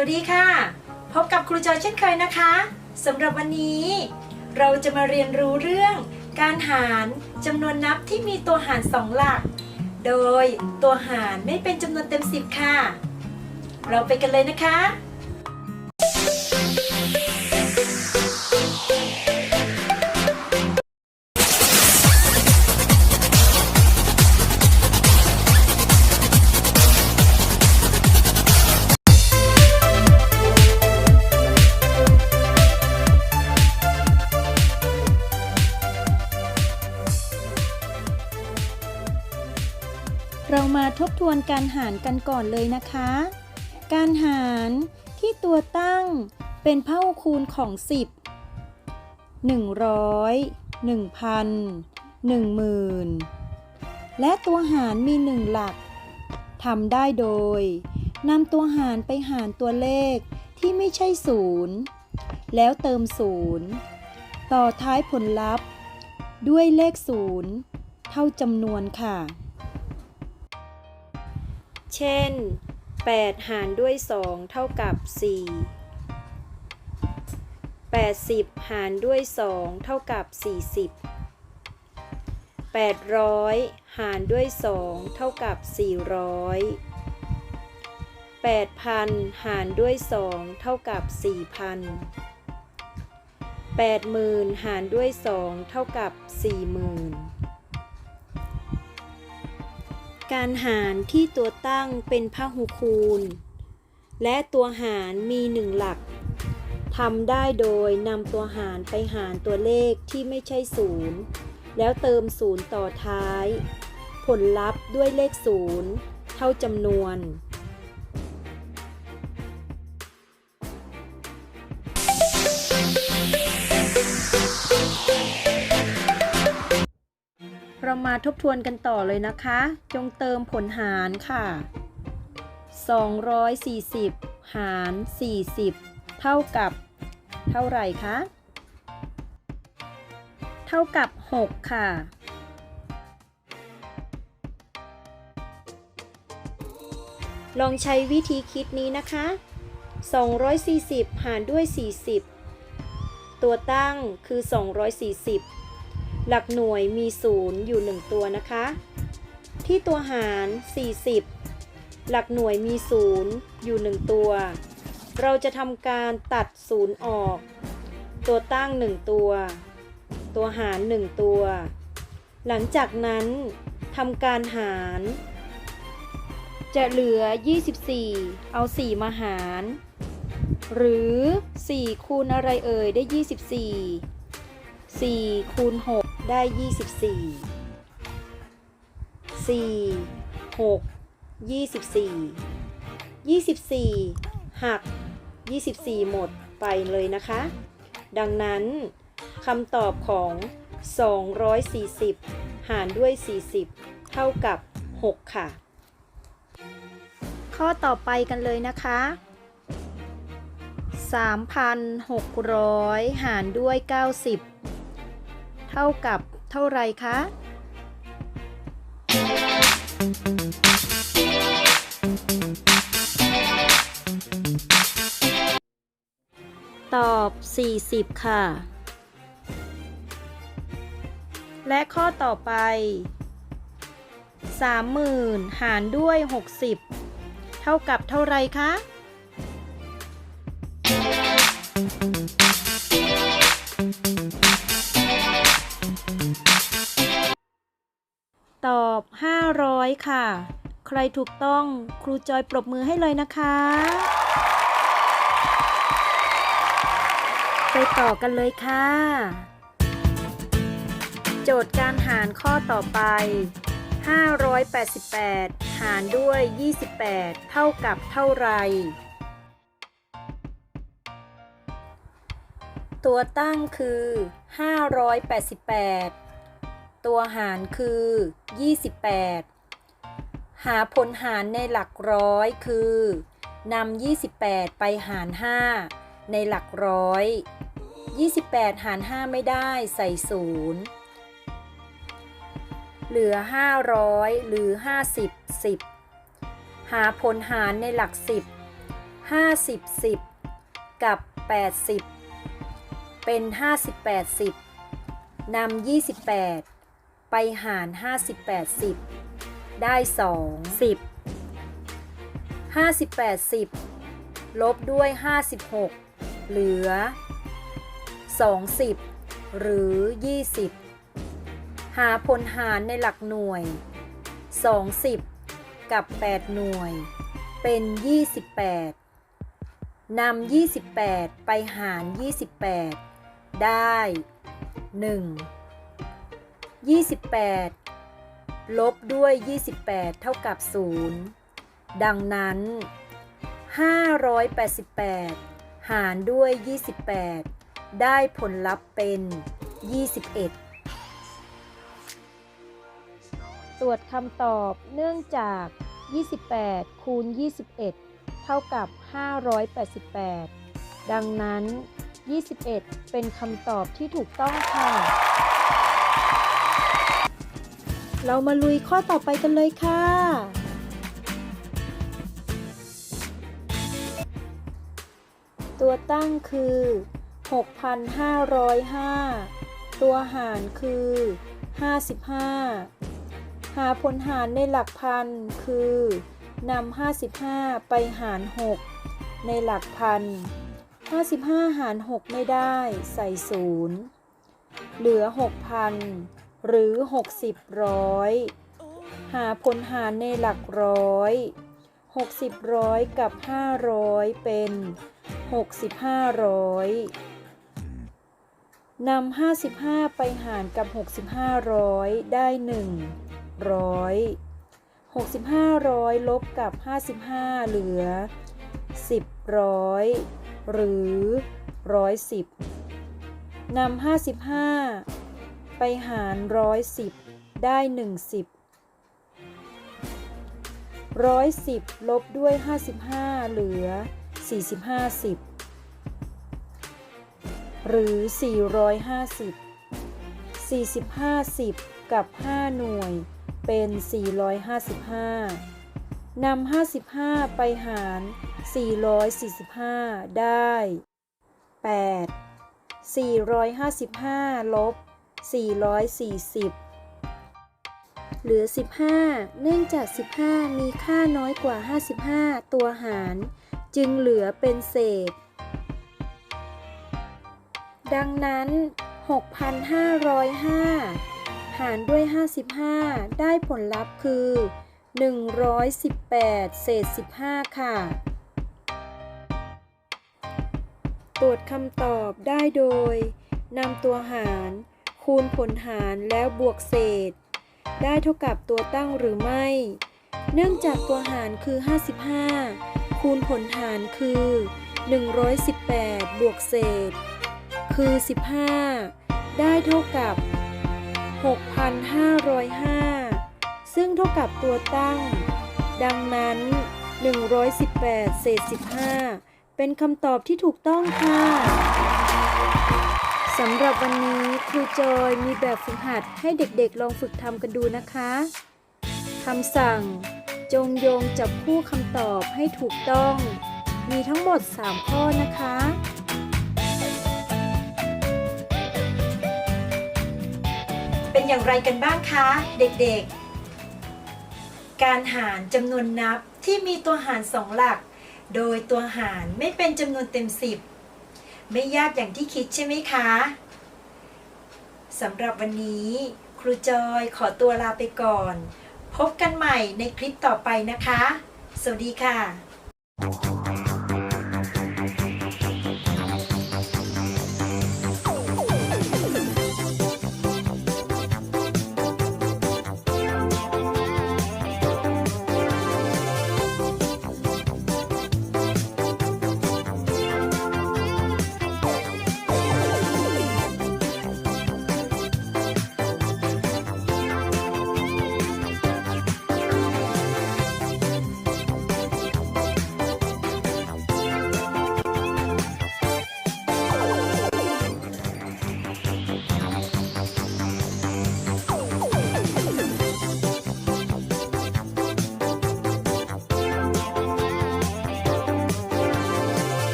วัสดีค่ะ พบกับครูจอยเช่นเคยนะคะสำหรับวันนี้ เราจะมาเรียนรู้เรื่อง การหารจำนวนนับที่มีตัวหารสองหลัก โดยตัวหารไม่เป็นจำนวนเต็มสิบค่ะ เราไปกันเลยนะคะ มาทบทวนการหารกันก่อนเลยนะคะ การหารที่ตัวตั้งเป็นพหุคูณของ 10 100 1,000 10,000 และตัวหารมี 1 หลักทำได้โดยนำตัวหารไปหารตัวเลขที่ไม่ใช่ศูนย์แล้วเติมศูนย์ต่อท้ายผลลัพธ์ ด้วยเลขศูนย์เท่าจำนวนค่ะ เช่น 8 หารด้วย 2 เท่ากับ 4 80 หารด้วย 2 เท่ากับ 40 800 หารด้วย 2 เท่ากับ 400 8,000 หารด้วย 2 เท่ากับ 4,000 80,000 หารด้วย 2 เท่ากับ 40,000 การหารที่ตัวตั้งเป็นพหุคูณ และตัวหารมีหนึ่งหลักทำได้โดยนำตัวหารไปหารตัวเลขที่ไม่ใช่ศูนย์แล้วเติมศูนย์ต่อท้าย ผลลัพธ์ด้วยเลขศูนย์เท่าจำนวน เรามาทบทวนกันต่อเลยนะคะ จงเติมผลหารค่ะ 240 หาร 40 เท่ากับเท่าไหร่คะ เท่ากับ 6 ค่ะ ลองใช้วิธีคิดนี้นะคะ 240 หารด้วย 40 ตัวตั้งคือ 240 หลักหน่วยมี 0 อยู่ 1 ตัวนะคะ ที่ตัวหาร 40 หลักหน่วยมี 0 อยู่ 1 ตัว เราจะทำการตัด 0 ออก ตัวตั้ง 1 ตัว ตัวหาร 1 ตัว หลังจากนั้นทำการหาร จะเหลือ 24 เอา 4 มาหาร หรือ 4 คูณอะไรเอ่ยได้ 24 4คูณ6 ได้ 24 4 6 24 24 หัก 24 หมดไปเลยนะคะ ดังนั้นคำตอบของ 240 หารด้วย 40 เท่ากับ 6 ค่ะ ข้อต่อไปกันเลยนะคะ 3,600 หารด้วย 90 ท่ากับเท่าไรคะ ตอบ 40 ค่ะ และข้อต่อไป 30,000 หารด้วย 60 เท่ากับเท่าไรคะ ตอบ 500 ค่ะ ใครถูกต้องครูจอยปรบมือให้เลยนะคะ ไปต่อกันเลยค่ะ โจทย์การหารข้อต่อไป 588 หารด้วย 28 เท่ากับเท่าไหร่ตัวตั้งคือ 588 ตัวหารคือ 28 หาผลหารในหลักร้อยคือนำ28 ไปหาร 5 ในหลักร้อย 28 หาร 5 ไม่ได้ใส่0เหลือ 500 หรือ 50 10 หาผลหารในหลัก 10 50 10 กับ 80 เป็น 58 10นำ28 ไปหาร58 10ได้ 2 10 58 10ลบด้วย 56 เหลือ 20 หรือ 20 หาผลหารในหลักหน่วย 20 กับ 8 หน่วย เป็น 28 นำ 28 ไปหาร 28 ได้ 1 28 ลบด้วย 28 เท่ากับ 0 ดังนั้น 588 หารด้วย 28 ได้ผลลัพธ์เป็น 21 ตรวจคำตอบเนื่องจาก 28 คูณ 21 เท่ากับ 588 ดังนั้น 21 เป็นคำตอบที่ถูกต้องค่ะ เรามาลุยข้อต่อไปกันเลยค่ะ ตัวตั้งคือ 6,505 ตัวหารคือ 55 หาผลหารในหลักพันคือนำ55 ไปหาร 6 ในหลักพัน 55 หาร 6 ไม่ได้ใส่ 0 เหลือ 6,000 หรือ 60 ร้อย หาผลหารในหลักร้อย 60 ร้อยกับ 500 เป็น 65 ร้อยนำ55 ไปหารกับ 65 ร้อยได้ 1 ร้อย 65 ร้อยลบกับ 55 เหลือ 10 ร้อย หรือ 110นำ55 ไปหาร110ได้10 110ลบด้วย55เหลือ45 10หรือ450 45 10กับ5หน่วยเป็น455นำ55ไปหาร445ได้8 455ลบ 440 เหลือ 15 เนื่องจาก 15 มีค่าน้อยกว่า 55 ตัวหาร จึงเหลือเป็นเศษ ดังนั้น 6,505 หารด้วย 55 ได้ผลลัพธ์คือ 118 เศษ 15 ค่ะตรวจคำตอบได้โดยนำตัวหาร คูณผลหารแล้วบวกเศษ ได้เท่ากับตัวตั้งหรือไม่ เนื่องจากตัวหารคือ 55 คูณผลหารคือ 118 บวกเศษ คือ 15 ได้เท่ากับ 6,505 ซึ่งเท่ากับตัวตั้ง ดังนั้น 118 เศษ 15 เป็นคำตอบที่ถูกต้องค่ะ สำหรับวันนี้ครูจอยมีแบบฝึกหัดให้เด็กๆลองฝึกทำกันดูนะคะคำสั่ง จงโยงจับคู่คำตอบให้ถูกต้อง มีทั้งหมด 3 ข้อนะคะ เป็นอย่างไรกันบ้างคะ เด็กๆ การหารจำนวนนับที่มีตัวหารสองหลัก โดยตัวหารไม่เป็นจำนวนเต็ม 10 ไม่ยากอย่างที่คิดใช่ไหมคะสำหรับวันนี้ ครูจอยขอตัวลาไปก่อน พบกันใหม่ในคลิปต่อไปนะคะ สวัสดีค่ะ